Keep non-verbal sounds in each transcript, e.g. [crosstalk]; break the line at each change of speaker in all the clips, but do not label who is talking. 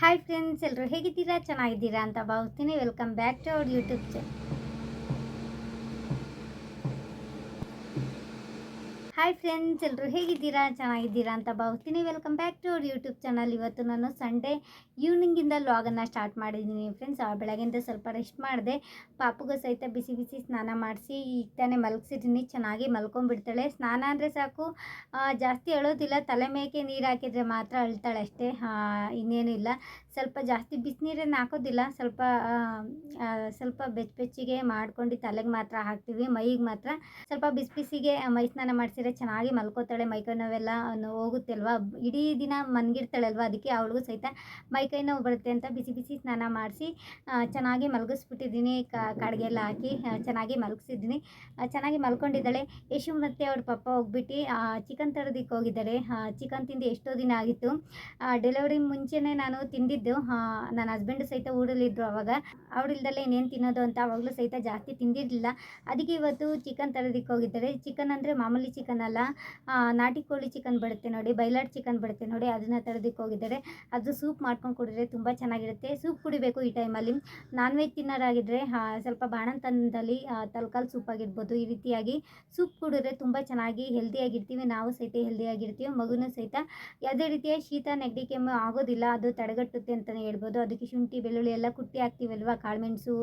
Hi friends ಎಲ್ಲರೂ ಹೇಗಿದ್ದೀರಾ? ಚೆನ್ನಾಗಿದ್ದೀರಾ ಅಂತ ಭಾವಿಸ್ತೀನಿ. Welcome back to our YouTube channel hi friends ಎಲ್ಲರೂ ಹೇಗಿದ್ದೀರಾ? ಚೆನ್ನಾಗಿದ್ದೀರಾ ಅಂತ ಭಾವಿಸ್ತೀನಿ. Welcome back to our YouTube channel ಇವತ್ತು ನಾನು ಸಂಡೇ ಈವ್ನಿಂಗಿಂದ ಲಾಗನ್ನು ಸ್ಟಾರ್ಟ್ ಮಾಡಿದ್ದೀನಿ ಫ್ರೆಂಡ್ಸ್ ಆ ಬೆಳಗ್ಗೆಯಿಂದ ಸ್ವಲ್ಪ ರೆಸ್ಟ್ ಮಾಡಿದೆ. ಪಾಪುಗೂ ಸಹಿತ ಬಿಸಿ ಬಿಸಿ ಸ್ನಾನ ಮಾಡಿಸಿ, ಈಗ ತಾನೇ ಮಲಗಿಸಿದ್ದೀನಿ. ಚೆನ್ನಾಗಿ ಮಲ್ಕೊಂಡ್ಬಿಡ್ತಾಳೆ. ಸ್ನಾನ ಅಂದರೆ ಸಾಕು. ಜಾಸ್ತಿ ಅಳೋದಿಲ್ಲ. ತಲೆ ಮೇಕೆ ನೀರು ಹಾಕಿದರೆ ಮಾತ್ರ ಅಳ್ತಾಳೆ ಅಷ್ಟೇ. ಇನ್ನೇನಿಲ್ಲ ಸ್ವಲ್ಪ ಜಾಸ್ತಿ ಬಿಸಿನೀರನ್ನು ಹಾಕೋದಿಲ್ಲ. ಸ್ವಲ್ಪ ಸ್ವಲ್ಪ ಬೆಚ್ಚ ಬೆಚ್ಚಿಗೆ ಮಾಡ್ಕೊಂಡು ತಲೆಗೆ ಮಾತ್ರ ಹಾಕ್ತೀವಿ. ಮೈಗೆ ಮಾತ್ರ ಸ್ವಲ್ಪ ಬಿಸಿ ಬಿಸಿಗೆ ಮೈ ಸ್ನಾನ ಮಾಡಿಸಿದ್ರೆ ಚೆನ್ನಾಗಿ ಮಲ್ಕೋತಾಳೆ ಮೈಕೈ ನೋವೆಲ್ಲ ಹೋಗುತ್ತೆ ಅಲ್ವಾ ಇಡೀ ದಿನ ಮನ್ಗಿರ್ತಾಳೆ ಅಲ್ವಾ ಅದಕ್ಕೆ ಅವಳಿಗೂ ಸಹಿತ ಮೈಕೈ ನೋವು ಬರುತ್ತೆ ಅಂತ ಬಿಸಿ ಬಿಸಿ ಸ್ನಾನ ಮಾಡಿಸಿ ಚೆನ್ನಾಗಿ ಮಲಗಿಸ್ಬಿಟ್ಟಿದ್ದೀನಿ. ಕಾಡಿಗೆ ಎಲ್ಲ ಹಾಕಿ ಚೆನ್ನಾಗಿ ಮಲಗಿಸಿದ್ದೀನಿ. ಚೆನ್ನಾಗಿ ಮಲ್ಕೊಂಡಿದ್ದಾಳೆ. ಯಶು ಮತ್ತು ಅವ್ರ ಪಪ್ಪ ಹೋಗ್ಬಿಟ್ಟು ಚಿಕನ್ ತರೋದಕ್ಕೆ ಹೋಗಿದ್ದಾರೆ. ಚಿಕನ್ ತಿಂದು ಎಷ್ಟೋ ದಿನ ಆಗಿತ್ತು. ಡೆಲಿವರಿ ಮುಂಚೆನೇ ನಾನು ತಿಂದಿದ್ದು. ನನ್ನ ಹಸ್ಬೆಂಡ್ ಸಹಿತ ಊರಲ್ಲಿದ್ದರು ಅವಾಗ. ಅವಳಿಲ್ದಲ್ಲೇ ಇನ್ನೇನು ತಿನ್ನೋದು ಅಂತ ಅವಾಗಲೂ ಸಹಿತ ಜಾಸ್ತಿ ತಿಂದಿರಲಿಲ್ಲ. ಅದಕ್ಕೆ ಇವತ್ತು ಚಿಕನ್ ತರೋದಕ್ಕೆ ಹೋಗಿದ್ದಾರೆ. ಚಿಕನ್ ಅಂದರೆ ಮಾಮೂಲಿ ಚಿಕನ್ ಅಲ್ಲ ನಾಟಿ ಕೋಳಿ ಚಿಕನ್ ಬರುತ್ತೆ ನೋಡಿ ಬೈಲಾಟ್ ಚಿಕನ್ ಬರುತ್ತೆ ನೋಡಿ, ಅದನ್ನು ತರೋದಕ್ಕೆ ಹೋಗಿದ್ದಾರೆ. ಅದು ಸೂಪ್ ಮಾಡ್ಕೊಂಡು ಕುಡಿದ್ರೆ ತುಂಬ ಚೆನ್ನಾಗಿರುತ್ತೆ. ಸೂಪ್ ಕುಡಿಬೇಕು ಈ ಟೈಮಲ್ಲಿ. ನಾನ್ ವೆಜ್ ತಿನ್ನೋರಾಗಿದ್ದರೆ ಸ್ವಲ್ಪ ಬಾಣಂತನದಲ್ಲಿ ತಲಕಾಲ್ ಸೂಪ್ ಆಗಿರ್ಬೋದು, ಈ ರೀತಿಯಾಗಿ ಸೂಪ್ ಕುಡಿದ್ರೆ ತುಂಬ ಚೆನ್ನಾಗಿ ಹೆಲ್ದಿಯಾಗಿರ್ತೀವಿ. ನಾವು ಸಹಿತ ಹೆಲ್ದಿಯಾಗಿರ್ತೀವಿ, ಮಗುನೂ ಸಹಿತ. ಯಾವುದೇ ರೀತಿಯ ಶೀತ, ನೆಗಡಿ, ಕೆಮ್ಮು ಆಗೋದಿಲ್ಲ. ಅದು ತಡೆಗಟ್ಟುತ್ತೆ ಅಂತಲೇ ಹೇಳ್ಬೋದು. ಅದಕ್ಕೆ ಶುಂಠಿ, ಬೆಳ್ಳುಳ್ಳಿ ಎಲ್ಲ ಕುಟ್ಟಿ ಹಾಕ್ತೀವಲ್ವ? ಕಾಳುಮೆಣಸು,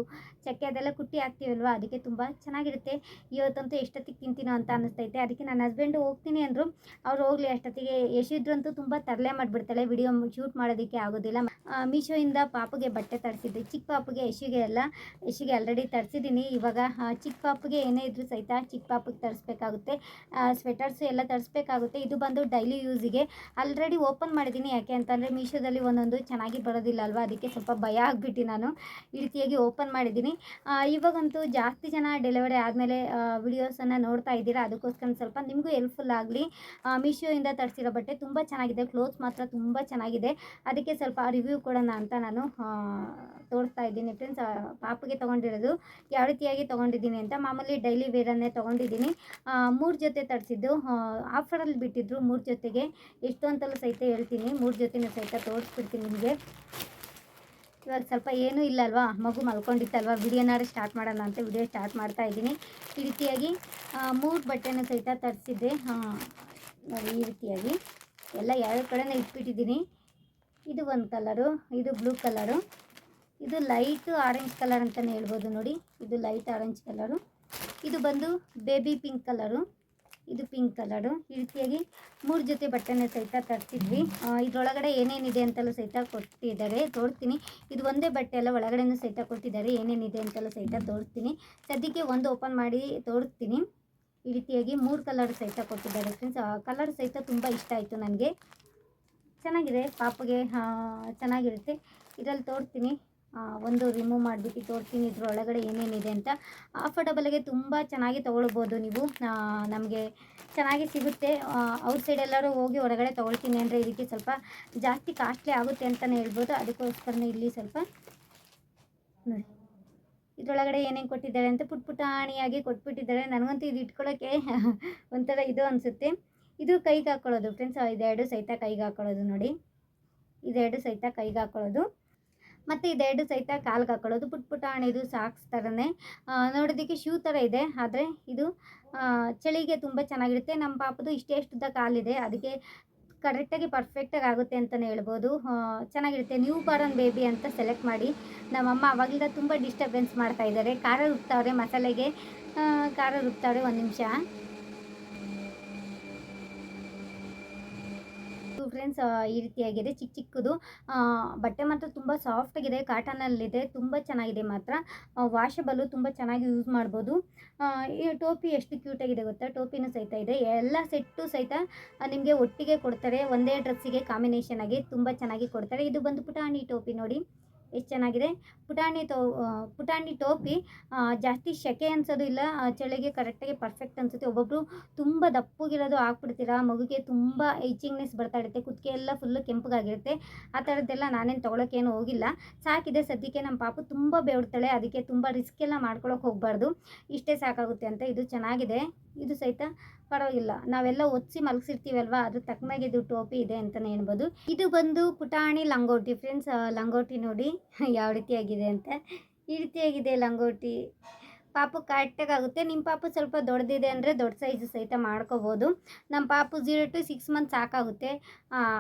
ಚಕ್ಕೆ ಅದೆಲ್ಲ ಕುಟ್ಟಿ ಹಾಕ್ತೀವಲ್ವ? ಅದಕ್ಕೆ ತುಂಬ ಚೆನ್ನಾಗಿರುತ್ತೆ. ಇವತ್ತಂತೂ ಎಷ್ಟೊತ್ತಿಗೆ ತಿಂತೀನೋ ಅಂತ ಅನ್ನಿಸ್ತೈತೆ ಅದಕ್ಕೆ ನನ್ನ ಹಸ್ಬೆಂಡು ಹೋಗ್ತೀನಿ ಅಂದರು, ಅವ್ರು ಹೋಗಲಿ, ಅಷ್ಟೊತ್ತಿಗೆ ಯಶಿದ್ರಂತೂ ತುಂಬ ತರಲೆ ಮಾಡಿಬಿಡ್ತಾಳೆ ವಿಡಿಯೋ ಶೂಟ್ ಮಾಡೋದಕ್ಕೆ ಆಗೋದಿಲ್ಲ. ಮೀಶೋಯಿಂದ ಪಾಪಗೆ ಬಟ್ಟೆ ತರಿಸಿದ್ದೆ. ಚಿಕ್ಕ ಪಾಪಗೆ ಯಶಿಗೆ ಎಲ್ಲ ಯಶಿಗೆ ಆಲ್ರೆಡಿ ತರಿಸಿದ್ದೀನಿ. ಇವಾಗ ಚಿಕ್ಕ ಪಾಪಗೆ ಏನೇ ಇದ್ರೂ ಸಹಿತ ಚಿಕ್ಕ ಪಾಪಗೆ ತರಿಸ್ಬೇಕಾಗುತ್ತೆ. ಸ್ವೆಟರ್ಸು ಎಲ್ಲ ತರಿಸ್ಬೇಕಾಗುತ್ತೆ. ಇದು ಬಂದು ಡೈಲಿ ಯೂಸಿಗೆ ಆಲ್ರೆಡಿ ಓಪನ್ ಮಾಡಿದ್ದೀನಿ. ಯಾಕೆ ಅಂತಂದರೆ, ಮೀಶೋದಲ್ಲಿ ಒಂದೊಂದು ಚೆನ್ನಾಗಿ ಬರೋದಿಲ್ಲ ಅಲ್ವಾ ಅದಕ್ಕೆ ಸ್ವಲ್ಪ ಭಯ ಆಗಿಬಿಟ್ಟು ನಾನು ಈ ರೀತಿಯಾಗಿ ಓಪನ್ ಮಾಡಿದ್ದೀನಿ ಇವಾಗಂತೂ ಜಾಸ್ತಿ ಜನ ಡೆಲಿವರಿ ಆದಮೇಲೆ ವಿಡಿಯೋಸನ್ನು ನೋಡ್ತಾ ಇದ್ದೀರಾ? ಅದಕ್ಕೋಸ್ಕರ ಸ್ವಲ್ಪ ನಿಮಗೂ ಹೆಲ್ಪ್ಫುಲ್ ಆಗಲಿ. ಮೀಶೋಯಿಂದ ತರಿಸಿರೋ ಬಟ್ಟೆ ತುಂಬ ಚೆನ್ನಾಗಿದೆ. ಕ್ಲೋತ್ಸ್ ಮಾತ್ರ ತುಂಬ ಚೆನ್ನಾಗಿದೆ. ಅದಕ್ಕೆ ಸ್ವಲ್ಪ ರಿವ್ಯೂ ಕೊಡೋಣ ಅಂತ ನಾನು ತೋರಿಸ್ತಾ ಇದ್ದೀನಿ. ಫ್ರೆಂಡ್ಸ್ ಪಾಪಗೆ ತೊಗೊಂಡಿರೋದು. ಯಾವ ರೀತಿಯಾಗಿ ತೊಗೊಂಡಿದ್ದೀನಿ ಅಂತ ಮಾಮೂಲಿ ಡೈಲಿ ವೇರನ್ನೇ ತೊಗೊಂಡಿದ್ದೀನಿ. ಮೂರು ಜೊತೆ ತರಿಸಿದ್ದು. ಆಫರಲ್ಲಿ ಬಿಟ್ಟಿದ್ರು ಮೂರು ಜೊತೆಗೆ. ಎಷ್ಟು ಅಂತಲೂ ಸಹಿತ ಹೇಳ್ತೀನಿ. ಮೂರು ಜೊತೆನೂ ಸಹಿತ ತೋರಿಸ್ಬಿಡ್ತೀನಿ ನಿಮಗೆ. ಇವಾಗ ಸ್ವಲ್ಪ ಏನೂ ಇಲ್ಲ ಅಲ್ವಾ? ಮಗು ಮಲ್ಕೊಂಡಿತ್ತಲ್ವಾ? ವಿಡಿಯೋನಾರು ಸ್ಟಾರ್ಟ್ ಮಾಡೋಣ ಅಂತ ವಿಡಿಯೋ ಸ್ಟಾರ್ಟ್ ಮಾಡ್ತಾ ಇದ್ದೀನಿ. ಈ ರೀತಿಯಾಗಿ ಮೂರು ಬಟ್ಟೆನ ಸಹಿತ ತರಿಸಿದ್ದೆ. ನೋಡಿ ಈ ರೀತಿಯಾಗಿ. ಎಲ್ಲ ಎರಡು ಕಡೆನೇ ಇಟ್ಬಿಟ್ಟಿದ್ದೀನಿ. ಇದು ಒಂದು ಕಲರು ಇದು ಬ್ಲೂ ಕಲರು ಇದು ಲೈಟ್ ಆರೆಂಜ್ ಕಲರ್ ಅಂತಲೇ ಹೇಳ್ಬೋದು ನೋಡಿ. ಇದು ಲೈಟ್ ಆರೆಂಜ್ ಕಲರು ಇದು ಬಂದು ಬೇಬಿ ಪಿಂಕ್ ಕಲರು ಇದು ಪಿಂಕ್ ಕಲರು ಈ ರೀತಿಯಾಗಿ ಮೂರು ಜೊತೆ ಬಟ್ಟೆನ ಸಹಿತ ತರಿಸಿದ್ವಿ ಇದರೊಳಗಡೆ ಏನೇನಿದೆ ಅಂತಲೂ ಸಹಿತ ಕೊಟ್ಟಿದ್ದಾರೆ, ತೋರಿಸ್ತೀನಿ. ಇದು ಒಂದೇ ಬಟ್ಟೆ ಎಲ್ಲ ಒಳಗಡೆನೂ ಸಹಿತ ಕೊಟ್ಟಿದ್ದಾರೆ. ಏನೇನಿದೆ ಅಂತಲೂ ಸಹಿತ ತೋರಿಸ್ತೀನಿ. ಸದ್ಯಕ್ಕೆ ಒಂದು ಓಪನ್ ಮಾಡಿ ತೋರಿಸ್ತೀನಿ. ಈ ರೀತಿಯಾಗಿ ಮೂರು ಕಲರ್ ಸಹಿತ ಕೊಟ್ಟಿದ್ದಾರೆ ಫ್ರೆಂಡ್ಸ್ ಕಲರ್ ಸಹಿತ ತುಂಬ ಇಷ್ಟ ಆಯಿತು ನನಗೆ. ಚೆನ್ನಾಗಿದೆ, ಪಾಪಗೆ ಚೆನ್ನಾಗಿರುತ್ತೆ. ಇದರಲ್ಲಿ ತೋರಿಸ್ತೀನಿ. ಒಂದು ರಿಮೂವ್ ಮಾಡಿಬಿಟ್ಟು ತೋರಿಸ್ತೀನಿ. ಇದ್ರೊಳಗಡೆ ಏನೇನಿದೆ ಅಂತ ಆಫರ್ಡಬಲ್ಗೆ ತುಂಬ ಚೆನ್ನಾಗಿ ತೊಗೊಳ್ಬೋದು ನೀವು. ನಮಗೆ ಚೆನ್ನಾಗಿ ಸಿಗುತ್ತೆ. ಔಟ್ ಎಲ್ಲರೂ ಹೋಗಿ ಹೊರಗಡೆ ತೊಗೊಳ್ತೀನಿ ಅಂದರೆ ಇದಕ್ಕೆ ಸ್ವಲ್ಪ ಜಾಸ್ತಿ ಕಾಸ್ಟ್ಲಿ ಆಗುತ್ತೆ ಅಂತಲೇ ಹೇಳ್ಬೋದು. ಅದಕ್ಕೋಸ್ಕರನೇ ಇಲ್ಲಿ ಸ್ವಲ್ಪ ನೋಡಿ. ಇದರೊಳಗಡೆ ಏನೇನು ಕೊಟ್ಟಿದ್ದಾರೆ ಅಂತ ಪುಟ್ ಪುಟಾಣಿಯಾಗಿ ಕೊಟ್ಬಿಟ್ಟಿದ್ದಾರೆ. ನನಗಂತೂ ಇದು ಇಟ್ಕೊಳ್ಳೋಕ್ಕೆ [laughs] ಒಂಥರ ಇದು ಅನಿಸುತ್ತೆ. ಇದು ಕೈಗೆ ಹಾಕ್ಕೊಳ್ಳೋದು ಫ್ರೆಂಡ್ಸ್, ಇದೆರಡು ಸಹಿತ ಕೈಗೆ ಹಾಕ್ಕೊಳ್ಳೋದು ನೋಡಿ. ಇದೆರಡು ಸಹಿತ ಕೈಗೆ ಹಾಕ್ಕೊಳ್ಳೋದು ಮತ್ತು ಇದೆರಡು ಸಹಿತ ಕಾಲ್ಗೆ ಹಾಕೊಳ್ಳೋದು. ಪುಟ್ ಪುಟಾಣಿದು ಸಾಕ್ಸ್ ಥರನೇ ನೋಡೋದಕ್ಕೆ ಶೂ ಥರ ಇದೆ. ಆದರೆ ಇದು ಚಳಿಗೆ ತುಂಬ ಚೆನ್ನಾಗಿರುತ್ತೆ. ನಮ್ಮ ಪಾಪದು ಇಷ್ಟೇ ಇಷ್ಟದ ಕಾಲಿದೆ. ಅದಕ್ಕೆ ಕರೆಕ್ಟಾಗಿ ಪರ್ಫೆಕ್ಟಾಗಿ ಆಗುತ್ತೆ ಅಂತಲೇ ಹೇಳ್ಬೋದು. ಚೆನ್ನಾಗಿರುತ್ತೆ. ನ್ಯೂ ಬಾರ್ನ್ ಬೇಬಿ ಅಂತ ಸೆಲೆಕ್ಟ್ ಮಾಡಿ ನಮ್ಮಮ್ಮ ಅವಾಗಿಂದ ತುಂಬ ಡಿಸ್ಟರ್ಬೆನ್ಸ್ ಮಾಡ್ತಾಯಿದ್ದಾರೆ ಖಾರ ರುಬ್ತಾವ್ರೆ ಮಸಾಲೆಗೆ. ಖಾರ ರುಬ್ತಾವ್ರೆ ಒಂದು ನಿಮಿಷ. ಫ್ರೆಂಡ್ಸ್ ಈ ರೀತಿಯಾಗಿದೆ. ಚಿಕ್ಕ ಚಿಕ್ಕದು. ಬಟ್ಟೆ ಮಾತ್ರ ತುಂಬ ಸಾಫ್ಟಾಗಿದೆ ಕಾಟನಲ್ಲಿದೆ ತುಂಬ ಚೆನ್ನಾಗಿದೆ ಮಾತ್ರ. ವಾಷಬಲ್ಲು ತುಂಬ ಚೆನ್ನಾಗಿ ಯೂಸ್ ಮಾಡ್ಬೋದು. ಈ ಟೋಪಿ ಎಷ್ಟು ಕ್ಯೂಟಾಗಿದೆ ಗೊತ್ತಾ? ಟೋಪಿನೂ ಸಹಿತ ಇದೆ. ಎಲ್ಲ ಸೆಟ್ಟು ಸಹಿತ ನಿಮಗೆ ಒಟ್ಟಿಗೆ ಕೊಡ್ತಾರೆ. ಒಂದೇ ಡ್ರೆಸ್ಸಿಗೆ ಕಾಂಬಿನೇಷನ್ ಆಗಿ ತುಂಬ ಚೆನ್ನಾಗಿ ಕೊಡ್ತಾರೆ. ಇದು ಬಂದು ಪುಟಾಣಿ ಟೋಪಿ ನೋಡಿ. ಎಷ್ಟು ಚೆನ್ನಾಗಿದೆ? ಪುಟಾಣಿ ತೋ ಪುಟಾಣಿ ಟೋಪಿ ಜಾಸ್ತಿ ಸೆಕೆ ಅನ್ಸೋದು ಇಲ್ಲ ಚಳಿಗೆ ಕರೆಕ್ಟಾಗಿ ಪರ್ಫೆಕ್ಟ್ ಅನ್ಸುತ್ತೆ. ಒಬ್ಬೊಬ್ಬರು ತುಂಬ ದಪ್ಪಗಿರೋದು ಹಾಕ್ಬಿಡ್ತೀರಾ ಮಗುಗೆ ತುಂಬ ಇಚಿಂಗ್ನೆಸ್ ಬರ್ತಾ ಇರುತ್ತೆ. ಕುತ್ತಿಗೆ ಎಲ್ಲ ಫುಲ್ಲು ಕೆಂಪಗಾಗಿರುತ್ತೆ. ಆ ಥರದ್ದೆಲ್ಲ ನಾನೇನು ತೊಗೊಳಕ್ಕೇನು ಹೋಗಿಲ್ಲ. ಸಾಕಿದೆ ಸದ್ಯಕ್ಕೆ ನಮ್ಮ ಪಾಪು. ತುಂಬ ಬೇಡ್ತಾಳೆ ಅದಕ್ಕೆ ತುಂಬ ರಿಸ್ಕ್ ಎಲ್ಲ ಮಾಡ್ಕೊಳಕ್ಕೆ ಹೋಗಬಾರ್ದು. ಇಷ್ಟೇ ಸಾಕಾಗುತ್ತೆ ಅಂತ ಇದು ಚೆನ್ನಾಗಿದೆ. ಇದು ಸಹಿತ ಪರವಾಗಿಲ್ಲ. ನಾವೆಲ್ಲ ಒತ್ತಿ ಮಲಗಿಸಿರ್ತೀವಲ್ವ? ಅದ್ರ ತಕ್ಕನಾಗೆ ಇದು ಟೋಪಿ ಇದೆ ಅಂತಲೇ ಹೇಳ್ಬೋದು. ಇದು ಬಂದು ಪುಟಾಣಿ ಲಂಗೋಟಿ. ಫ್ರೆಂಡ್ಸ್ ಲಂಗೋಟಿ ನೋಡಿ ಯಾವ ರೀತಿಯಾಗಿದೆ ಅಂತ. ಈ ರೀತಿಯಾಗಿದೆ ಲಂಗೋಟಿ. ಪಾಪು ಕರೆಕ್ಟಾಗುತ್ತೆ ನಿಮ್ಮ ಪಾಪು ಸ್ವಲ್ಪ ದೊಡ್ಡದಿದೆ ಅಂದರೆ ದೊಡ್ಡ ಸೈಜು ಸಹಿತ ಮಾಡ್ಕೋಬೋದು. ನಮ್ಮ ಪಾಪು ಜೀರೋ ಟು ಸಿಕ್ಸ್ ಮಂತ್ ಸಾಕಾಗುತ್ತೆ.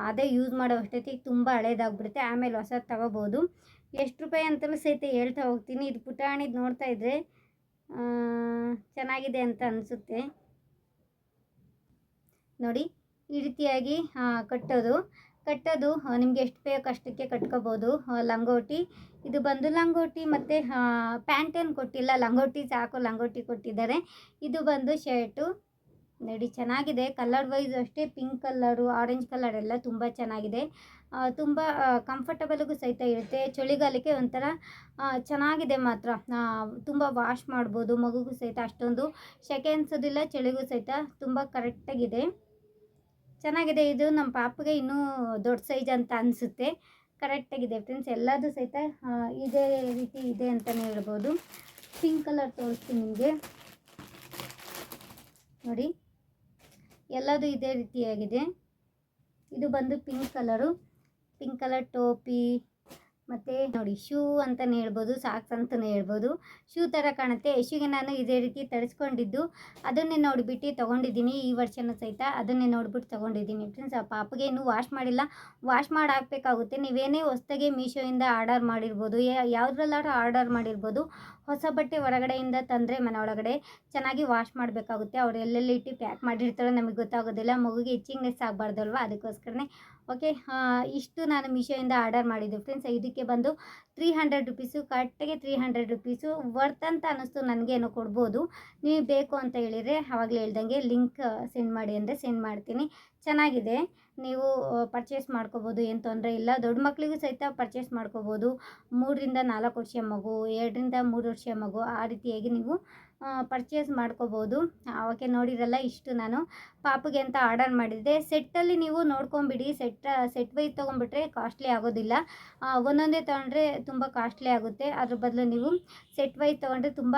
ಅದೇ ಯೂಸ್ ಮಾಡೋ ಅಷ್ಟೊತ್ತಿಗೆ ತುಂಬ ಹಳೇದಾಗ್ಬಿಡುತ್ತೆ. ಆಮೇಲೆ ಹೊಸದು ತಗೋಬೋದು. ಎಷ್ಟು ರೂಪಾಯಿ ಅಂತಲೂ ಸಹಿತ ಹೇಳ್ತಾ ಹೋಗ್ತೀನಿ. ಇದು ಪುಟಾಣಿದು ನೋಡ್ತಾ ಇದ್ದರೆ ಆ, ಚೆನ್ನಾಗಿದೆ ಅಂತ ಅನಿಸುತ್ತೆ. ನೋಡಿ, ಈ ರೀತಿಯಾಗಿ ಕಟ್ಟೋದು. ಕಟ್ಟೋದು ನಿಮಗೆ ಎಷ್ಟು ಬೇಕು ಅಷ್ಟಕ್ಕೆ ಕಟ್ಕೋಬೋದು. ಲಂಗೋಟಿ. ಇದು ಬಂದು ಲಂಗೋಟಿ ಮತ್ತು ಪ್ಯಾಂಟ್ ಏನು ಕೊಟ್ಟಿಲ್ಲ. ಲಂಗೋಟಿ ಸಾಕು, ಲಂಗೋಟಿ ಕೊಟ್ಟಿದ್ದಾರೆ. ಇದು ಬಂದು ಶರ್ಟು. ನೋಡಿ, ಚೆನ್ನಾಗಿದೆ. ಕಲರ್ ವೈಸ್ ಅಷ್ಟೇ ಪಿಂಕ್ ಕಲರು, ಆರೆಂಜ್ ಕಲರ್ ಎಲ್ಲ ತುಂಬ ಚೆನ್ನಾಗಿದೆ. ತುಂಬ ಕಂಫರ್ಟಬಲ್ಗೂ ಸಹಿತ ಇರುತ್ತೆ. ಚಳಿಗಾಲಕ್ಕೆ ಒಂಥರ ಚೆನ್ನಾಗಿದೆ ಮಾತ್ರ. ತುಂಬ ವಾಶ್ ಮಾಡ್ಬೋದು, ಮಗುಗೂ ಸಹಿತ ಅಷ್ಟೊಂದು. ಸೆಕೆ ಅನ್ಸೋದಿಲ್ಲ, ಚಳಿಗೂ ಸಹಿತ ತುಂಬ ಕರೆಕ್ಟಾಗಿದೆ ಚೆನ್ನಾಗಿದೆ. ಇದು ನಮ್ಮ ಪಾಪಗೆ ಇನ್ನೂ ದೊಡ್ಡ ಸೈಜ್ ಅಂತ ಅನಿಸುತ್ತೆ. ಕರೆಕ್ಟಾಗಿದೆ ಫ್ರೆಂಡ್ಸ್ ಎಲ್ಲದೂ ಸಹಿತ ಇದೇ ರೀತಿ ಇದೆ ಅಂತಲೇ ಹೇಳ್ಬೋದು. ಪಿಂಕ್ ಕಲರ್ ತೋರಿಸ್ತೀನಿ ನಿಮಗೆ. ನೋಡಿ. ಎಲ್ಲದೂ ಇದೇ ರೀತಿಯಾಗಿದೆ. ಇದು ಬಂದು ಪಿಂಕ್ ಕಲರು ಪಿಂಕ್ ಕಲರ್ ಟೋಪಿ ಮತ್ತು ನೋಡಿ ಶೂ ಅಂತಲೇ ಹೇಳ್ಬೋದು, ಸಾಕ್ಸ್ ಅಂತಲೇ ಹೇಳ್ಬೋದು. ಶೂ ಥರ ಕಾಣುತ್ತೆ. ಶೂಗೆ ನಾನು ಇದೇ ರೀತಿ ತರಿಸ್ಕೊಂಡಿದ್ದು. ಅದನ್ನೇ ನೋಡಿಬಿಟ್ಟು ತೊಗೊಂಡಿದ್ದೀನಿ ಈ ವರ್ಷನೂ ಸಹಿತ. ಅದನ್ನೇ ನೋಡಿಬಿಟ್ಟು ತೊಗೊಂಡಿದ್ದೀನಿ ಫ್ರೆಂಡ್ಸ್ ಆ ಪಾಪಗೆ ಇನ್ನೂ ವಾಶ್ ಮಾಡಿಲ್ಲ. ವಾಶ್ ಮಾಡಿ ಹಾಕ್ಬೇಕಾಗುತ್ತೆ. ನೀವೇನೇ ಹೊಸ್ದಾಗೆ ಮೀಶೋಯಿಂದ ಆರ್ಡರ್ ಮಾಡಿರ್ಬೋದು ಯಾವುದ್ರಲ್ಲಾದ್ರೂ ಆರ್ಡರ್ ಮಾಡಿರ್ಬೋದು. ಹೊಸ ಬಟ್ಟೆ ಹೊರಗಡೆಯಿಂದ ತಂದರೆ ಮನೆ ಒಳಗಡೆ ಚೆನ್ನಾಗಿ ವಾಶ್ ಮಾಡಬೇಕಾಗುತ್ತೆ. ಅವರು ಎಲ್ಲೆಲ್ಲಿ ಇಟ್ಟು ಪ್ಯಾಕ್ ಮಾಡಿರ್ತಾರೋ ನಮಗೆ ಗೊತ್ತಾಗೋದಿಲ್ಲ. ಮಗುಗೆ ಇಚ್ಚಿಂಗ್ನೆಸ್ ಆಗಬಾರ್ದಲ್ವ? ಅದಕ್ಕೋಸ್ಕರನೇ ಓಕೆ ಇಷ್ಟು ನಾನು ಮೀಶೋಯಿಂದ ಆರ್ಡರ್ ಮಾಡಿದ್ದು. ಫ್ರೆಂಡ್ಸ್ ಇದಕ್ಕೆ ಬಂದು ತ್ರೀ ಹಂಡ್ರೆಡ್ ರುಪೀಸು ಕರೆಕ್ಟಾಗಿ ತ್ರೀ ಹಂಡ್ರೆಡ್ ರುಪೀಸು ವರ್ತ್ ಅಂತ ಅನ್ನಿಸ್ತು, ನನಗೇನೋ ಕೊಡ್ಬೋದು. ನೀವು ಬೇಕು ಅಂತ ಹೇಳಿದರೆ ಆವಾಗಲೇ ಹೇಳ್ದಂಗೆ ಲಿಂಕ್ ಸೆಂಡ್ ಮಾಡಿ ಅಂದರೆ ಸೆಂಡ್ ಮಾಡ್ತೀನಿ. ಚೆನ್ನಾಗಿದೆ. ನೀವು ಪರ್ಚೇಸ್ ಮಾಡ್ಕೋಬೋದು, ಏನು ತೊಂದರೆ ಇಲ್ಲ. ದೊಡ್ಡ ಮಕ್ಕಳಿಗೂ ಸಹಿತ ಪರ್ಚೇಸ್ ಮಾಡ್ಕೋಬೋದು. ಮೂರರಿಂದ ನಾಲ್ಕು ವರ್ಷ ಮಗು, ಎರಡರಿಂದ ಮೂರು ವರ್ಷ ಮಗು, ಆ ರೀತಿಯಾಗಿ ನೀವು ಪರ್ಚೇಸ್ ಮಾಡ್ಕೋಬೋದು. ಅವಕ್ಕೆ ನೋಡಿರಲ್ಲ ಇಷ್ಟು ನಾನು. ಪಾಪಗೆ ಅಂತ ಆರ್ಡರ್ ಮಾಡಿದ್ದೆ. ಸೆಟ್ಟಲ್ಲಿ ನೀವು ನೋಡ್ಕೊಂಬಿಡಿ. ಸೆಟ್ ಸೆಟ್ ವೈಸ್ ತೊಗೊಂಬಿಟ್ರೆ ಕಾಸ್ಟ್ಲಿ ಆಗೋದಿಲ್ಲ. ಒಂದೊಂದೇ ತೊಗೊಂಡ್ರೆ ತುಂಬ ಕಾಸ್ಟ್ಲಿ ಆಗುತ್ತೆ. ಅದ್ರ ಬದಲು ನೀವು ಸೆಟ್ ವೈಸ್ ತೊಗೊಂಡ್ರೆ ತುಂಬ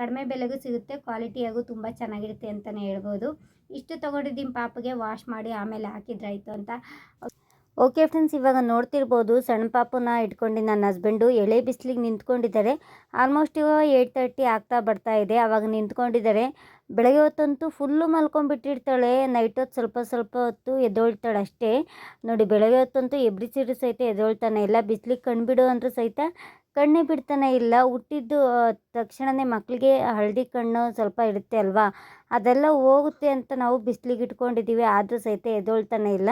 ಕಡಿಮೆ ಬೆಲೆಗೂ ಸಿಗುತ್ತೆ. ಕ್ವಾಲಿಟಿಯಾಗೂ ತುಂಬ ಚೆನ್ನಾಗಿರುತ್ತೆ ಅಂತಲೇ ಹೇಳ್ಬೋದು. ಇಷ್ಟು ತೊಗೊಂಡಿದ್ದೀನಿ ಪಾಪಗೆ. ವಾಶ್ ಮಾಡಿ ಆಮೇಲೆ ಹಾಕಿದ್ರಾಯ್ತು ಅಂತ. ಓಕೆ ಫ್ರೆಂಡ್ಸ್ ಇವಾಗ ನೋಡ್ತಿರ್ಬೋದು ಸಣ್ಣ ಪಾಪನ ಇಟ್ಕೊಂಡು ನನ್ನ ಹಸ್ಬೆಂಡು ಎಳೆ ಬಿಸಿಲಿಗೆ ನಿಂತ್ಕೊಂಡಿದ್ದಾರೆ. ಆಲ್ಮೋಸ್ಟ್ ಇವಾಗ ಏಯ್ಟ್ ತರ್ಟಿ ಆಗ್ತಾ ಬರ್ತಾ ಇದೆ. ಅವಾಗ ನಿಂತ್ಕೊಂಡಿದ್ದಾರೆ. ಬೆಳಗ್ಗೆ ಹೊತ್ತಂತೂ ಫುಲ್ಲು ಮಲ್ಕೊಂಡ್ಬಿಟ್ಟಿರ್ತಾಳೆ. ನೈಟ್ ಹೊತ್ತು ಸ್ವಲ್ಪ ಸ್ವಲ್ಪ ಹೊತ್ತು ಎದ್ದೋಳ್ತಾಳೆ ಅಷ್ಟೇ. ನೋಡಿ, ಬೆಳಗ್ಗೆ ಹೊತ್ತಂತೂ ಎಬ್ರಿಸಿರು ಸಹಿತ ಎದ್ದೋಳ್ತಾನೆ. ಇಲ್ಲ ಬಿಸಿಲಿಗೆ ಕಣ್ಬಿಡು ಅಂದರೂ ಸಹಿತ ಕಣ್ಣೇ ಬಿಡ್ತಾನೆ ಇಲ್ಲ. ಹುಟ್ಟಿದ್ದು ತಕ್ಷಣವೇ ಮಕ್ಕಳಿಗೆ ಹಳದಿ ಕಣ್ಣು ಸ್ವಲ್ಪ ಇರುತ್ತೆ ಅಲ್ವಾ? ಅದೆಲ್ಲ ಹೋಗುತ್ತೆ ಅಂತ ನಾವು ಬಿಸಿಲಿಗೆ ಇಟ್ಕೊಂಡಿದ್ದೀವಿ. ಆದರೂ ಸಹಿತ ಎದ್ದೊಳ್ತಾನೆ ಇಲ್ಲ.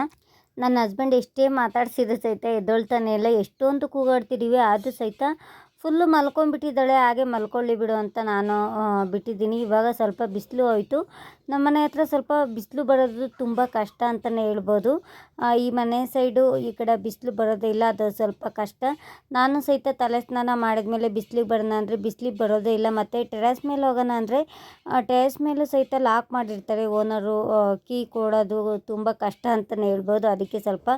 ನನ್ನ ಹಸ್ಬೆಂಡ್ ಎಷ್ಟೇ ಮಾತಾಡ್ಸಿದ್ರು ಸಹಿತ ಎದ್ದೊಳ್ತಾನೆ ಇಲ್ಲ ಎಷ್ಟೊಂದು ಕೂಗಾಡ್ತಿದ್ದೀವಿ ಆದರೂ ಸಹಿತ ಫುಲ್ಲು ಮಲ್ಕೊಂಡ್ಬಿಟ್ಟಿದ್ದಾಳೆ, ಹಾಗೆ ಮಲ್ಕೊಳ್ಳಿ ಬಿಡು ಅಂತ ನಾನು ಬಿಟ್ಟಿದ್ದೀನಿ. ಇವಾಗ ಸ್ವಲ್ಪ ಬಿಸಿಲು ಹೋಯಿತು. ನಮ್ಮ ಮನೆ ಹತ್ರ ಸ್ವಲ್ಪ ಬಿಸಿಲು ಬರೋದು ತುಂಬ ಕಷ್ಟ ಅಂತಲೇ ಹೇಳ್ಬೋದು. ಈ ಮನೆ ಸೈಡು ಈ ಕಡೆ ಬಿಸಿಲು ಬರೋದೇ ಇಲ್ಲ, ಅದು ಸ್ವಲ್ಪ ಕಷ್ಟ. ನಾನು ಸಹಿತ ತಲೆ ಸ್ನಾನ ಮಾಡಿದ್ಮೇಲೆ ಬಿಸಿಲಿಗೆ ಬರೋಣ ಅಂದರೆ ಬಿಸಿಲಿಗೆ ಬರೋದೇ ಇಲ್ಲ. ಮತ್ತು ಟೆರೆಸ್ ಮೇಲೆ ಹೋಗೋಣ ಅಂದರೆ ಟೆರೆಸ್ ಮೇಲೂ ಸಹಿತ ಲಾಕ್ ಮಾಡಿರ್ತಾರೆ ಓನರು. ಕೀ ಕೊಡೋದು ತುಂಬ ಕಷ್ಟ ಅಂತಲೇ ಹೇಳ್ಬೋದು. ಅದಕ್ಕೆ ಸ್ವಲ್ಪ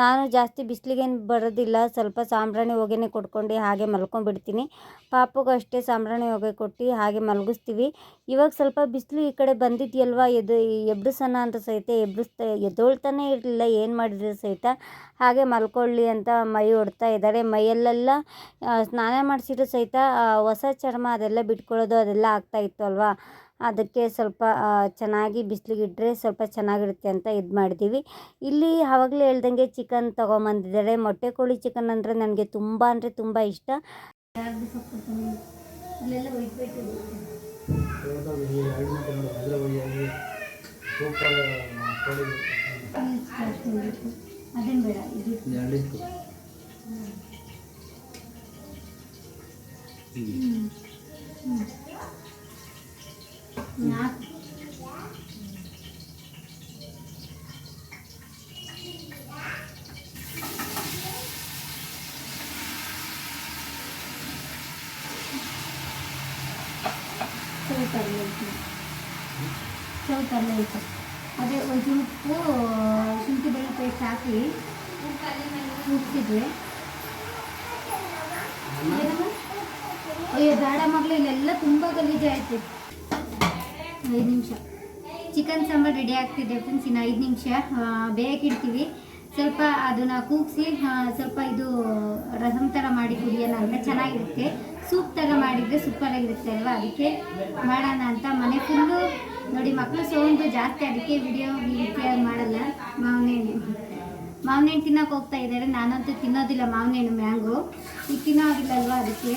ನಾನು ಜಾಸ್ತಿ ಬಿಸಿಲಿಗೇನು ಬರೋದಿಲ್ಲ. ಸ್ವಲ್ಪ ಸಾಂಬ್ರಾಣಿ ಹೊಗೆನೇ ಕೊಟ್ಕೊಂಡು ಹಾಗೆ ಮಲ್ಕೊಂಡ್ಬಿಡ್ತೀನಿ ಪಾಪಗೂ ಅಷ್ಟೇ ಸಾಂಬ್ರಾಣಿ ಹೋಗಿ ಕೊಟ್ಟು ಹಾಗೆ ಮಲಗಿಸ್ತೀವಿ. ಇವಾಗ ಸ್ವಲ್ಪ ಬಿಸಿಲು ಈ ಕಡೆ ಬಂದಿದೆಯಲ್ವಾ? ಎದ್ದು ಎಬ್ಬಿಸೋಣ ಅಂತ ಸಹಿತ ಎಬ್ಬಿಸ್ತಾ ಎದ್ದೊಳ್ತಾನೆ ಇರಲಿಲ್ಲ. ಏನು ಮಾಡಿದ್ರು ಸಹಿತ? ಹಾಗೆ ಮಲ್ಕೊಳ್ಳಿ ಅಂತ ಮೈ ಹೊಡ್ತಾ ಇದ್ದಾರೆ. ಮೈಯಲ್ಲೆಲ್ಲ ಸ್ನಾನ ಮಾಡಿಸಿದ್ರು ಸಹಿತ ಹೊಸ ಚರ್ಮ ಅದೆಲ್ಲ ಬಿಟ್ಕೊಳ್ಳೋದು ಅದೆಲ್ಲ ಆಗ್ತಾ ಇತ್ತು ಅಲ್ವಾ? ಅದಕ್ಕೆ ಸ್ವಲ್ಪ ಚೆನ್ನಾಗಿ ಬಿಸಿಲಿಗಿಟ್ರೆ ಸ್ವಲ್ಪ ಚೆನ್ನಾಗಿರುತ್ತೆ ಅಂತ ಇದು ಮಾಡಿದ್ದೀವಿ ಇಲ್ಲಿ ಆವಾಗಲೇ ಹೇಳ್ದಂಗೆ ಚಿಕನ್ ತೊಗೊಂಬಂದಿದ್ದಾರೆ. ಮೊಟ್ಟೆ ಕೋಳಿ ಚಿಕನ್ ಅಂದರೆ ನನಗೆ ತುಂಬ ಅಂದರೆ ತುಂಬ ಇಷ್ಟ. ಬೇಡ ಚೌತಲ್ಲಿ ಐತೆ ಚೌತಲ್ಲಿ ಐತೆ ಅದೇ ಒಂದು ಉಪ್ಪು ಶುಂಠಿ ಬೆಳ್ಳುಳ್ಳಿ ಪೇಸ್ಟ್ ಹಾಕಿ ಉಪ್ಪಿದ್ವಿ ಏನಮ್ಮ ಅಯ್ಯೋ ಬೇಡ ಮಗಳು ಇಲ್ಲೆಲ್ಲ ತುಂಬ ಗಲೀಜು ಆಯ್ತು ಐದು ನಿಮಿಷ. ಚಿಕನ್ ಸಾಂಬಾರು ರೆಡಿ ಆಗ್ತಿದೆ ಫ್ರೆಂಡ್ಸ್ ಇನ್ನು ಐದು ನಿಮಿಷ. ಬೇಯಕ್ಕಿಡ್ತೀವಿ ಸ್ವಲ್ಪ ಅದನ್ನು ಕೂಗಿಸಿ ಸ್ವಲ್ಪ ಇದು ರಸಮ್ ಥರ ಮಾಡಿ ಕುಡಿಯೋಣ ಅಂತ ಚೆನ್ನಾಗಿರುತ್ತೆ. ಸೂಪ್ ಥರ ಮಾಡಿದರೆ ಸೂಪರಾಗಿರುತ್ತೆ ಅಲ್ವಾ? ಅದಕ್ಕೆ ಮಾಡೋಣ ಅಂತ. ಮನೆ ಫುಲ್ಲು ನೋಡಿ ಮಕ್ಕಳು ಸೌಂಡು ಜಾಸ್ತಿ, ಅದಕ್ಕೆ ವಿಡಿಯೋ ಈ ರೀತಿಯಾಗಿ ಮಾಡಲ್ಲ. ಮಾವನ ಹಣ್ಣು. ಮಾವಿನ ಹಣ್ಣು ತಿನ್ನೋಕೆ ಹೋಗ್ತಾ ಇದ್ದಾರೆ. ನಾನಂತೂ ತಿನ್ನೋದಿಲ್ಲ ಮಾವಿನ ಹಣ್ಣು ಮ್ಯಾಂಗೋ. ಈಗ ತಿನ್ನೋ ಆಗಿಲ್ಲ ಅಲ್ವಾ ಅದಕ್ಕೆ?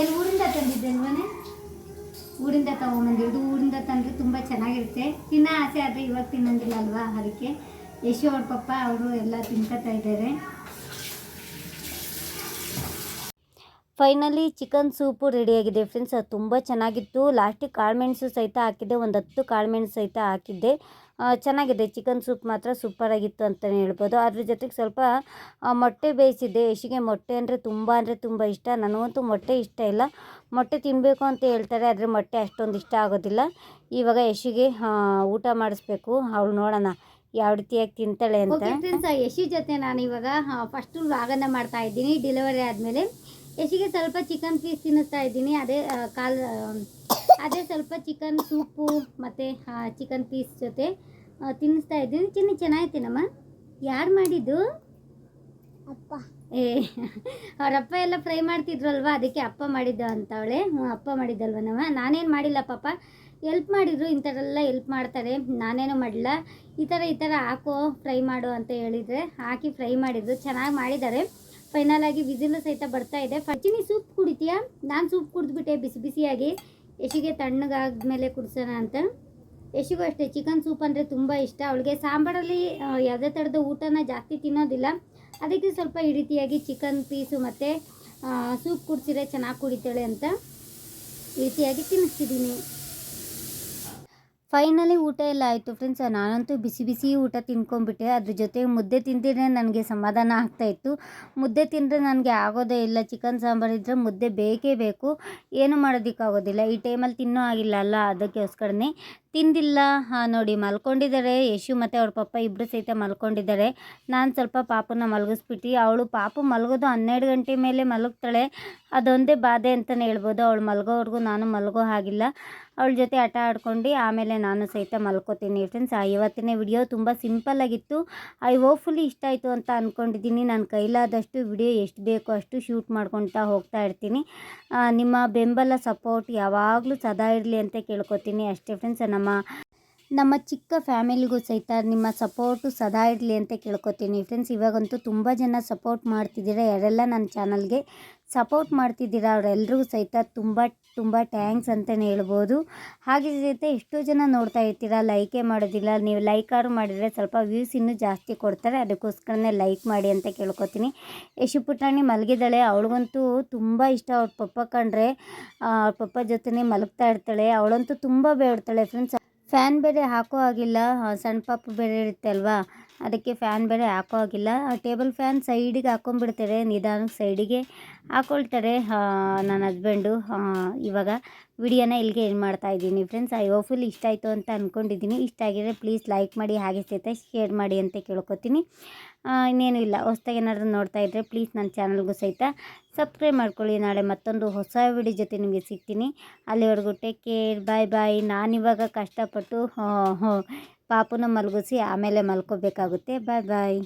ಎಲ್ಲಿ ಊರಿಂದ ತಂದಿದ್ದೆ ಅಲ್ವನೇ? ಊರಿಂದ ತೊಗೊಂಬಂದಿದ್ದು ಊರಿಂದ ತಂದರೆ ತುಂಬ ಚೆನ್ನಾಗಿರುತ್ತೆ. ತಿನ್ನೋ ಆಸೆ ಆದರೆ ಇವಾಗ ತಿನ್ನೋಂಗಿಲ್ಲ ಅಲ್ವಾ ಅದಕ್ಕೆ. ಯಶು ಅವ್ರ ಪಪ್ಪ ಅವರು ಎಲ್ಲ ತಿಂತಾ ಇದ್ದಾರೆ. ಫೈನಲಿ ಚಿಕನ್ ಸೂಪು ರೆಡಿಯಾಗಿದೆ ಫ್ರೆಂಡ್ಸ್. ಅದು ತುಂಬ ಚೆನ್ನಾಗಿತ್ತು. ಲಾಸ್ಟಿಗೆ ಕಾಳುಮೆಣಸು ಸಹಿತ ಹಾಕಿದ್ದೆ. ಒಂದು ಹತ್ತು ಕಾಳುಮೆಣಸು ಸಹಿತ ಹಾಕಿದ್ದೆ. ಚೆನ್ನಾಗಿದೆ. ಚಿಕನ್ ಸೂಪ್ ಮಾತ್ರ ಸೂಪರಾಗಿತ್ತು ಅಂತಲೇ ಹೇಳ್ಬೋದು. ಅದ್ರ ಜೊತೆಗೆ ಸ್ವಲ್ಪ ಮೊಟ್ಟೆ ಬೇಯಿಸಿದ್ದೆ. ಯಶಿಗೆ ಮೊಟ್ಟೆ ಅಂದರೆ ತುಂಬ ಅಂದರೆ ತುಂಬ ಇಷ್ಟ. ನನಗಂತೂ ಮೊಟ್ಟೆ ಇಷ್ಟ ಇಲ್ಲ. ಮೊಟ್ಟೆ ತಿನ್ನಬೇಕು ಅಂತ ಹೇಳ್ತಾರೆ, ಆದರೆ ಮೊಟ್ಟೆ ಅಷ್ಟೊಂದು ಇಷ್ಟ ಆಗೋದಿಲ್ಲ. ಇವಾಗ ಯಶಿಗೆ ಊಟ ಮಾಡಿಸ್ಬೇಕು. ಅವಳು ನೋಡೋಣ, ಯಾವ ರೀತಿಯಾಗಿ ತಿಂತಾಳೆ ಅಂತ. ಯಶಿ ಜೊತೆ ನಾನು ಇವಾಗ ಫಸ್ಟು ವ್ಲಾಗನ್ನು ಮಾಡ್ತಾ ಇದ್ದೀನಿ. ಡೆಲಿವರಿ ಆದಮೇಲೆ ಯಶಿಗೆ ಸ್ವಲ್ಪ ಚಿಕನ್ ಪೀಸ್ ತಿನ್ನಿಸ್ತಾ ಇದ್ದೀನಿ ಅದೇ ಕಾಲ್ ಅದೇ ಸ್ವಲ್ಪ ಚಿಕನ್ ಸೂಪು ಮತ್ತು ಚಿಕನ್ ಪೀಸ್ ಜೊತೆ ತಿನ್ನಿಸ್ತಾ ಇದ್ದೀನಿ. ತಿನ್ನಿ ಚೆನ್ನಾಗಿತ್ತೇನಮ್ಮ ಯಾರು ಮಾಡಿದ್ದು? ಅಪ್ಪ. ಏ ಅವರಪ್ಪ ಎಲ್ಲ ಫ್ರೈ ಮಾಡ್ತಿದ್ರಲ್ವ? ಅದಕ್ಕೆ ಅಪ್ಪ ಮಾಡಿದ್ದ ಅಂತವಳೆ. ಹ್ಞೂ ಅಪ್ಪ ಮಾಡಿದ್ದಲ್ವ ನಮ್ಮ ನಾನೇನು ಮಾಡಿಲ್ಲ ಪಾಪ. ಎಲ್ಪ್ ಮಾಡಿದ್ರು ಇಂಥದ್ದೆಲ್ಲ ಎಲ್ಪ್ ಮಾಡ್ತಾರೆ. ನಾನೇನು ಮಾಡಲಿಲ್ಲ. ಈ ಥರ ಈ ಥರ ಹಾಕೋ ಫ್ರೈ ಮಾಡು ಅಂತ ಹೇಳಿದರೆ ಹಾಕಿ ಫ್ರೈ ಮಾಡಿದ್ರು. ಚೆನ್ನಾಗಿ ಮಾಡಿದ್ದಾರೆ. ಫೈನಲ್ ಆಗಿ ವಿಸಿಲು ಸಹಿತ ಬರ್ತಾ ಇದೆ. ಫಚಿನಿ ಸೂಪ್ ಕುಡಿತೀಯಾ? ನಾನು ಸೂಪ್ ಕುಡಿದ್ಬಿಟ್ಟೆ, ಬಿಸಿ ಬಿಸಿಯಾಗಿ. ಯಶಿಗೆ ತಣ್ಣಗಾದ್ಮೇಲೆ ಕುಡಿಸೋಣ ಅಂತ. ಯಶಿಗೂ ಅಷ್ಟೇ, ಚಿಕನ್ ಸೂಪ್ ಅಂದರೆ ತುಂಬ ಇಷ್ಟ. ಅವಳಿಗೆ ಸಾಂಬಾರಲ್ಲಿ ಯಾವುದೇ ಥರದ ಊಟನ ಜಾಸ್ತಿ ತಿನ್ನೋದಿಲ್ಲ. ಅದಕ್ಕೆ ಸ್ವಲ್ಪ ಈ ರೀತಿಯಾಗಿ ಚಿಕನ್ ಪೀಸು ಮತ್ತು ಸೂಪ್ ಕುಡಿಸಿದ್ರೆ ಚೆನ್ನಾಗಿ ಕುಡಿತಾಳೆ ಅಂತ. ಈ ರೀತಿಯಾಗಿ ತಿನ್ನಿಸ್ತಿದ್ದೀನಿ. ಫೈನಲಿ ಊಟ ಎಲ್ಲ ಆಯಿತು ಫ್ರೆಂಡ್ಸ್ ನಾನಂತೂ ಬಿಸಿ ಬಿಸಿ ಊಟ ತಿನ್ಕೊಂಡ್ಬಿಟ್ಟೆ. ಅದ್ರ ಜೊತೆ ಮುದ್ದೆ ತಿಂದಿದ್ರೆ ನನಗೆ ಸಮಾಧಾನ ಆಗ್ತಾಯಿತ್ತು ಮುದ್ದೆ ತಿಂದರೆ ನನಗೆ ಆಗೋದೇ ಇಲ್ಲ. ಚಿಕನ್ ಸಾಂಬಾರು ಇದ್ದರೆ ಮುದ್ದೆ ಬೇಕೇ ಬೇಕು. ಏನು ಮಾಡೋದಕ್ಕಾಗೋದಿಲ್ಲ. ಈ ಟೈಮಲ್ಲಿ ತಿನ್ನೋ ಆಗಿಲ್ಲ ಅಲ್ಲ. ಅದಕ್ಕೋಸ್ಕರನೇ ತಿಂದಿಲ್ಲ. ಹಾಂ, ನೋಡಿ, ಮಲ್ಕೊಂಡಿದ್ದಾರೆ. ಯಶು ಮತ್ತು ಅವ್ರ ಪಪ್ಪ ಇಬ್ಬರು ಸಹಿತ ಮಲ್ಕೊಂಡಿದ್ದಾರೆ. ನಾನು ಸ್ವಲ್ಪ ಪಾಪನ ಮಲಗಿಸ್ಬಿಟ್ಟು, ಅವಳು ಪಾಪು ಮಲಗೋದು ಹನ್ನೆರಡು ಗಂಟೆ ಮೇಲೆ ಮಲಗ್ತಾಳೆ. ಅದೊಂದೇ ಬಾಧೆ ಅಂತಲೇ ಹೇಳ್ಬೋದು. ಅವಳು ಮಲಗೋವರೆಗೂ ನಾನು ಮಲಗೋ ಹಾಗಿಲ್ಲ. ಅವಳ ಜೊತೆ ಆಟ ಆಡ್ಕೊಂಡು ಆಮೇಲೆ ನಾನು ಸಹಿತ ಮಲ್ಕೋತೀನಿ. ಫ್ರೆಂಡ್ಸ್ ಆ ಇವತ್ತಿನ ವಿಡಿಯೋ ತುಂಬ ಸಿಂಪಲ್ಲಾಗಿತ್ತು ಐ ಹೋಪ್ಫುಲಿ ಇಷ್ಟ ಆಯಿತು ಅಂತ ಅಂದ್ಕೊಂಡಿದ್ದೀನಿ ನಾನು ಕೈಲಾದಷ್ಟು ವಿಡಿಯೋ ಎಷ್ಟು ಬೇಕೋ ಅಷ್ಟು ಶೂಟ್ ಮಾಡ್ಕೊತಾ ಹೋಗ್ತಾ ಇರ್ತೀನಿ. ನಿಮ್ಮ ಬೆಂಬಲ ಸಪೋರ್ಟ್ ಯಾವಾಗಲೂ ಸದಾ ಇರಲಿ ಅಂತ ಕೇಳ್ಕೊತೀನಿ. ಅಷ್ಟೇ ಫ್ರೆಂಡ್ಸ್ ನಮ್ಮ ನಮ್ಮ ಚಿಕ್ಕ ಫ್ಯಾಮಿಲಿಗೂ ಸಹಿತ ನಿಮ್ಮ ಸಪೋರ್ಟು ಸದಾ ಇರಲಿ ಅಂತ ಕೇಳ್ಕೊತೀನಿ. ಫ್ರೆಂಡ್ಸ್ ಇವಾಗಂತೂ ತುಂಬ ಜನ ಸಪೋರ್ಟ್ ಮಾಡ್ತಿದ್ದೀರಾ? ಯಾರೆಲ್ಲ ನನ್ನ ಚಾನಲ್ಗೆ ಸಪೋರ್ಟ್ ಮಾಡ್ತಿದ್ದೀರಾ? ಅವರೆಲ್ಲರಿಗೂ ಸಹಿತ ತುಂಬ ತುಂಬ ಟ್ಯಾಂಕ್ಸ್ ಅಂತಲೇ ಹೇಳ್ಬೋದು. ಹಾಗೆ ಜೊತೆ ಎಷ್ಟೋ ಜನ ನೋಡ್ತಾ ಇರ್ತೀರಾ ಲೈಕೇ ಮಾಡೋದಿಲ್ಲ. ನೀವು ಲೈಕ್ ಆರು ಮಾಡಿದರೆ ಸ್ವಲ್ಪ ವ್ಯೂಸ್ ಇನ್ನೂ ಜಾಸ್ತಿ ಕೊಡ್ತಾರೆ. ಅದಕ್ಕೋಸ್ಕರನೇ ಲೈಕ್ ಮಾಡಿ ಅಂತ ಕೇಳ್ಕೊತೀನಿ. ಯಶು ಪುಟಾಣಿ ಮಲಗಿದ್ದಾಳೆ. ಅವಳಿಗಂತೂ ತುಂಬ ಇಷ್ಟ. ಅವ್ರ ಪಪ್ಪ ಕಂಡ್ರೆ ಅವ್ರ ಪಪ್ಪ ಜೊತೆನೇ ಮಲಗ್ತಾ ಇರ್ತಾಳೆ. ಅವಳಂತೂ ತುಂಬ ಬೇಡ್ತಾಳೆ ಫ್ರೆಂಡ್ಸ್ ಫ್ಯಾನ್ ಬೇರೆ ಹಾಕೋ ಆಗಿಲ್ಲ ಸಣ್ಣ ಪಾಪ ಬೇರೆ ಇರುತ್ತೆ ಅಲ್ವಾ? ಅದಕ್ಕೆ ಫ್ಯಾನ್ ಬೇರೆ ಹಾಕೋ ಆಗಿಲ್ಲ ಟೇಬಲ್ ಫ್ಯಾನ್ ಸೈಡಿಗೆ ಹಾಕೊಂಡ್ಬಿಡ್ತಾರೆ ನಿಧಾನಕ್ಕೆ ಸೈಡಿಗೆ ಹಾಕೊಳ್ತಾರೆ ಆ, ನನ್ನ ಹಸ್ಬೆಂಡು ಇವಾಗ ವಿಡಿಯೋನ ಇಲ್ಲಿಗೆ ಏನು ಮಾಡ್ತಾ ಇದ್ದೀನಿ ಫ್ರೆಂಡ್ಸ್ ಐ ಹೋಪ್ಫುಲ್ ಇಷ್ಟ ಆಯಿತು ಅಂತ ಅಂದ್ಕೊಂಡಿದ್ದೀನಿ ಇಷ್ಟ ಆಗಿದ್ರೆ ಪ್ಲೀಸ್ ಲೈಕ್ ಮಾಡಿ ಹಾಗೆ ಸಹಿತ ಶೇರ್ ಮಾಡಿ ಅಂತ ಕೇಳ್ಕೊತೀನಿ. ಇನ್ನೇನು ಇಲ್ಲ. ಹೊಸ್ದಾಗಿ ಏನಾದರೂ ನೋಡ್ತಾ ಇದ್ದರೆ ಪ್ಲೀಸ್ ನನ್ನ ಚಾನಲ್ಗೂ ಸಹಿತ ಸಬ್ಸ್ಕ್ರೈಬ್ ಮಾಡ್ಕೊಳ್ಳಿ. ನಾಳೆ ಮತ್ತೊಂದು ಹೊಸ ವಿಡಿಯೋ ಜೊತೆ ನಿಮಗೆ ಸಿಗ್ತೀನಿ. ಅಲ್ಲಿವರೆಗೂ ಟೇಕ್ ಕೇರ್ ಬಾಯ್ ಬಾಯ್ ನಾನಿವಾಗ ಕಷ್ಟಪಟ್ಟು ಪಾಪುನ ಮಲಗಿಸಿ ಆಮೇಲೆ ಮಲ್ಕೋಬೇಕಾಗುತ್ತೆ. ಬಾಯ್ ಬಾಯ್